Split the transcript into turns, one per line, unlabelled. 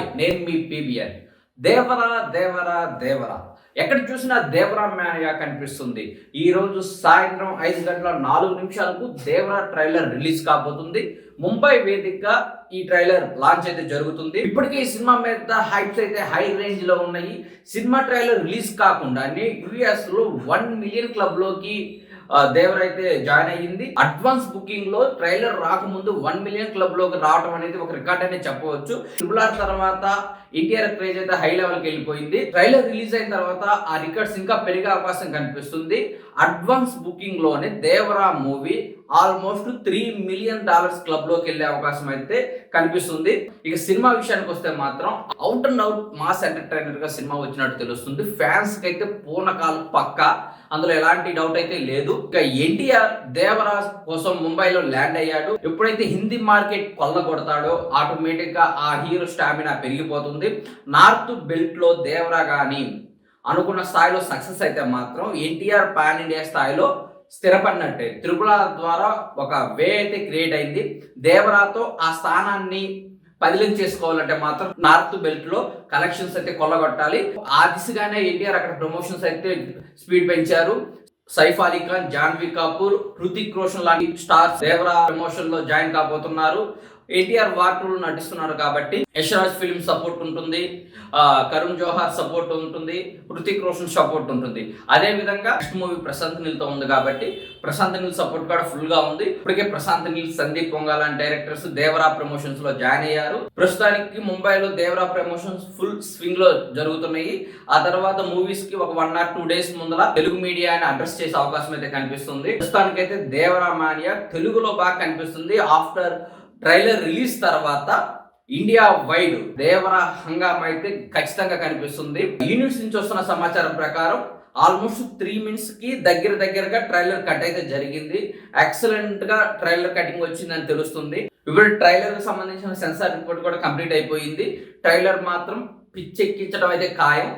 Hi నేను మీ పీబిఆర్ దేవరా దేవరా దేవరా. ఎక్కడ చూసినా దేవరా మ్యాన్గా కనిపిస్తుంది. ఈ రోజు సాయంత్రం ఐదు గంటల నాలుగు నిమిషాలకు దేవరా ట్రైలర్ రిలీజ్ కాబోతుంది. ముంబై వేదికగా ఈ ట్రైలర్ లాంచ్ అయితే జరుగుతుంది. ఇప్పటికే ఈ సినిమా మీద హైప్స్ అయితే హై రేంజ్లో ఉన్నాయి. సినిమా ట్రైలర్ రిలీజ్ కాకుండానే యుఎస్లో వన్ మిలియన్ క్లబ్లోకి దేవర్ అయితే జాయిన్ అయ్యింది. అడ్వాన్స్ బుకింగ్లో ట్రైలర్ రాకముందు వన్ మిలియన్ క్లబ్లోకి రావడం అనేది ఒక రికార్డ్ అనే చెప్పవచ్చు. ట్రిపుల్ ఆర్ తర్వాత ఎన్టీఆర్ క్రేజ్ అయితే హై లెవెల్కి వెళ్ళిపోయింది. ట్రైలర్ రిలీజ్ అయిన తర్వాత ఆ రికార్డ్స్ ఇంకా పెరిగే అవకాశం కనిపిస్తుంది. Advance బుకింగ్లోనే Devara movie almost three million dollars క్లబ్లోకి వెళ్ళే అవకాశం అయితే కనిపిస్తుంది. ఇక సినిమా విషయానికి వస్తే మాత్రం అవుట్ అండ్ అవుట్ మాస్ ఎంటర్టైనర్గా సినిమా వచ్చినట్టు తెలుస్తుంది. ఫ్యాన్స్కి అయితే పూర్ణకాలు పక్క. అందులో ఎలాంటి డౌట్ అయితే లేదు. ఇక ఎన్టీఆర్ దేవరాజ్ కోసం ముంబైలో ల్యాండ్ అయ్యాడు. ఎప్పుడైతే హిందీ మార్కెట్ కొల్లగొడతాడో ఆటోమేటిక్గా ఆ హీరో స్టామినా పెరిగిపోతుంది. నార్త్ బెల్ట్లో దేవరా కానీ అనుకున్న స్థాయిలో సక్సెస్ అయితే మాత్రం ఎన్టీఆర్ పాన్ ఇండియా స్థాయిలో స్థిరపడినట్టే. త్రిపుల ద్వారా ఒక వే అయితే క్రియేట్ అయింది. దేవరాతో ఆ స్థానాన్ని పదిలం చేసుకోవాలంటే మాత్రం నార్త్ బెల్ట్లో కలెక్షన్స్ అయితే కొల్లగొట్టాలి. ఆ దిశగానే ఎన్టీఆర్ అక్కడ ప్రమోషన్స్ అయితే స్పీడ్ పెంచారు. సైఫ్ అలీ ఖాన్ జాన్వీ కపూర్ హృతిక్ రోషన్ లాంటి స్టార్స్ దేవరా ప్రమోషన్లో జాయిన్ కాబోతున్నారు. ఎన్టీఆర్ వార్తలు నటిస్తున్నారు కాబట్టి యశ్రాజ్ ఫిల్మ్ సపోర్ట్ ఉంటుంది కరుణ్ జోహార్ సపోర్ట్ ఉంటుంది హృతిక్ రోషన్ సపోర్ట్ ఉంటుంది. అదే విధంగా నెక్స్ట్ మూవీ ప్రశాంత్ నీల్తో ఉంది కాబట్టి ప్రశాంత్ నీల్ సపోర్ట్ కూడా ఫుల్గా ఉంది. ఇప్పటికే ప్రశాంత్ నీల్ సందీప్ పొంగాల డైరెక్టర్స్ దేవరా ప్రమోషన్స్లో జాయిన్ అయ్యారు. ప్రస్తుతానికి ముంబైలో దేవరా ప్రమోషన్స్ ఫుల్ స్వింగ్లో జరుగుతున్నాయి. ఆ తర్వాత మూవీస్కి ఒక వన్ ఆర్ టూ డేస్ ముందర తెలుగు మీడియాని అడ్రస్ చేసే అవకాశం అయితే కనిపిస్తుంది. ప్రస్తుతానికైతే దేవరా మానియా తెలుగులో బాగా కనిపిస్తుంది. ఆఫ్టర్ ట్రైలర్ రిలీజ్ తర్వాత ఇండియా వైడ్ దేవర హంగామా అయితే ఖచ్చితంగా కనిపిస్తుంది. యూనిట్స్ నుంచి వస్తున్న సమాచారం ప్రకారం ఆల్మోస్ట్ త్రీ మినిట్స్కి దగ్గర దగ్గరగా ట్రైలర్ కట్ అయితే జరిగింది. ఎక్సలెంట్గా ట్రైలర్ కటింగ్ వచ్చిందని తెలుస్తుంది. ఇప్పుడు ట్రైలర్కి సంబంధించిన సెన్సార్ రిపోర్ట్ కూడా కంప్లీట్ అయిపోయింది. ట్రైలర్ మాత్రం పిచ్చెక్కించడం అయితే ఖాయం.